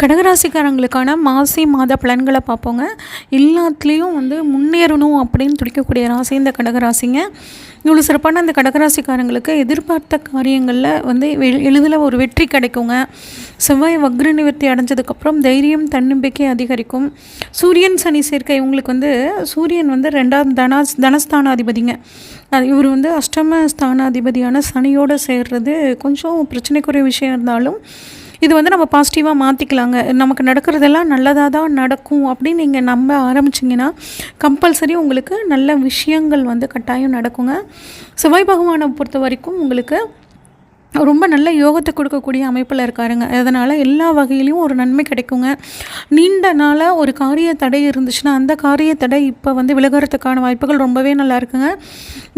கடகராசிக்காரங்களுக்கான மாசி மாத பலன்களை பார்ப்போங்க. எல்லாத்துலேயும் வந்து முன்னேறணும் அப்படின்னு துடிக்கக்கூடிய ராசி இந்த கடகராசிங்க. இவ்வளோ சிறப்பான அந்த கடகராசிக்காரங்களுக்கு எதிர்பார்த்த காரியங்களில் வந்து எளிதில் ஒரு வெற்றி கிடைக்குங்க. செவ்வாய் வக்ர நிவர்த்தி அடைஞ்சதுக்கப்புறம் தைரியம் தன்னம்பிக்கை அதிகரிக்கும். சூரியன் சனி சேர்க்கை இவங்களுக்கு வந்து சூரியன் வந்து ரெண்டாவது தனா தனஸ்தானாதிபதிங்க. இவர் வந்து அஷ்டம ஸ்தானாதிபதியான சனியோடு சேர்றது கொஞ்சம் பிரச்சனைக்குரிய விஷயம் இருந்தாலும் இது வந்து நம்ம பாசிட்டிவாக மாற்றிக்கலாங்க நமக்கு நடக்கிறதெல்லாம் நல்லதாக தான் நடக்கும் அப்படின்னு நீங்கள் நம்ப ஆரம்பிச்சிங்கன்னா கம்பல்சரி உங்களுக்கு நல்ல விஷயங்கள் வந்து கட்டாயம் நடக்குங்க. செவ்வாய் பகவானை பொறுத்த வரைக்கும் உங்களுக்கு ரொம்ப நல்ல யோகத்தை கொடுக்கக்கூடிய அமைப்பில் இருக்காருங்க. அதனால் எல்லா வகையிலையும் ஒரு நன்மை கிடைக்குங்க. நீண்ட நாளாக ஒரு காரிய தடை இருந்துச்சுன்னா அந்த காரிய தடை இப்போ வந்து விலகிறதுக்கான வாய்ப்புகள் ரொம்பவே நல்லா இருக்குங்க.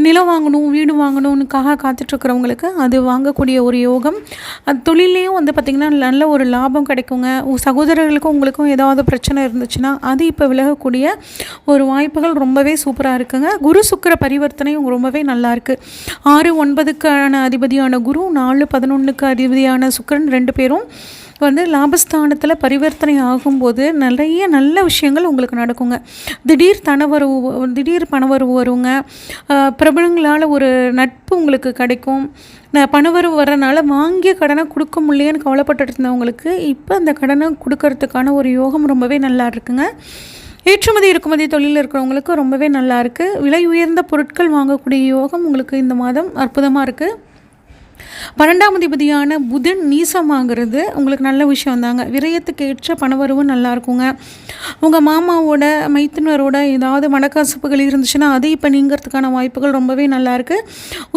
நிலம் வாங்கணும் வீடு வாங்கணும்னுக்காக காத்துட்ருக்கிறவங்களுக்கு அது வாங்கக்கூடிய ஒரு யோகம். அது தொழிலையும் வந்து பார்த்திங்கன்னா நல்ல ஒரு லாபம் கிடைக்குங்க. சகோதரர்களுக்கும் உங்களுக்கும் ஏதாவது பிரச்சனை இருந்துச்சுன்னா அது இப்போ விலகக்கூடிய ஒரு வாய்ப்புகள் ரொம்பவே சூப்பராக இருக்குங்க. குரு சுக்கர பரிவர்த்தனையும் ரொம்பவே நல்லா இருக்குது ஆறு ஒன்பதுக்கான அதிபதியான குரு நாலு பதினொன்றுக்கு அதிபதியான சுக்கரன் ரெண்டு பேரும் வந்து லாபஸ்தானத்தில் பரிவர்த்தனை ஆகும்போது நிறைய நல்ல விஷயங்கள் உங்களுக்கு நடக்குங்க. திடீர் தனவரவு திடீர் பணவரவு வருங்க. பிரபலங்களால் ஒரு நட்பு உங்களுக்கு கிடைக்கும். பணவரவு வரனால வாங்கிய கடனை கொடுக்க முடியலன்னு கவலைப்பட்டு இருந்தவங்களுக்கு இப்போ அந்த கடனை கொடுக்கறதுக்கான ஒரு யோகம் ரொம்பவே நல்லா இருக்குங்க. ஏற்றுமதி இறக்குமதி தொழிலில் இருக்கிறவங்களுக்கு ரொம்பவே நல்லா இருக்குது விலை உயர்ந்த பொருட்கள் வாங்கக்கூடிய யோகம் உங்களுக்கு இந்த மாதம் அற்புதமாக இருக்குது பன்னெண்டாம் அதிபதியான புதன் நீசமாகிறது உங்களுக்கு நல்ல விஷயம் தாங்க. விரயத்துக்கு ஏற்ற பணவரவும் நல்லா இருக்குங்க. உங்கள் மாமாவோட மைத்தினரோட ஏதாவது மனக்கசப்புகள் இருந்துச்சுன்னா அதை இப்போ நீங்கிறதுக்கான வாய்ப்புகள் ரொம்பவே நல்லாயிருக்கு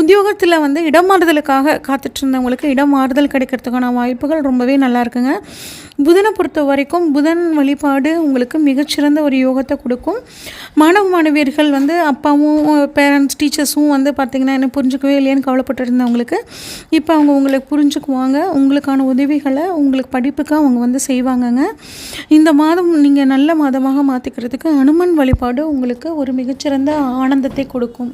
உத்தியோகத்தில் வந்து இடமாறுதலுக்காக காத்துட்டு இருந்தவங்களுக்கு இடம் கிடைக்கிறதுக்கான வாய்ப்புகள் ரொம்பவே நல்லா இருக்குங்க. புதனை பொறுத்த வரைக்கும் புதன் வழிபாடு உங்களுக்கு மிகச்சிறந்த ஒரு யோகத்தை கொடுக்கும். மாணவ மாணவியர்கள் வந்து அப்பாவும் பேரண்ட்ஸ் டீச்சர்ஸும் வந்து பார்த்திங்கன்னா என்ன புரிஞ்சுக்கவே இல்லையான்னு கவலைப்பட்டு இருந்தவங்களுக்கு இப்போ அவங்க உங்களுக்கு புரிஞ்சுக்குவாங்க உங்களுக்கான உதவிகளை உங்களுக்கு படிப்புக்கு அவங்க வந்து செய்வாங்கங்க. இந்த மாதம் நீங்கள் நல்ல மாதமாக மாற்றிக்கிறதுக்கு அனுமன் வழிபாடு உங்களுக்கு ஒரு மிகச்சிறந்த ஆனந்தத்தை கொடுக்கும்.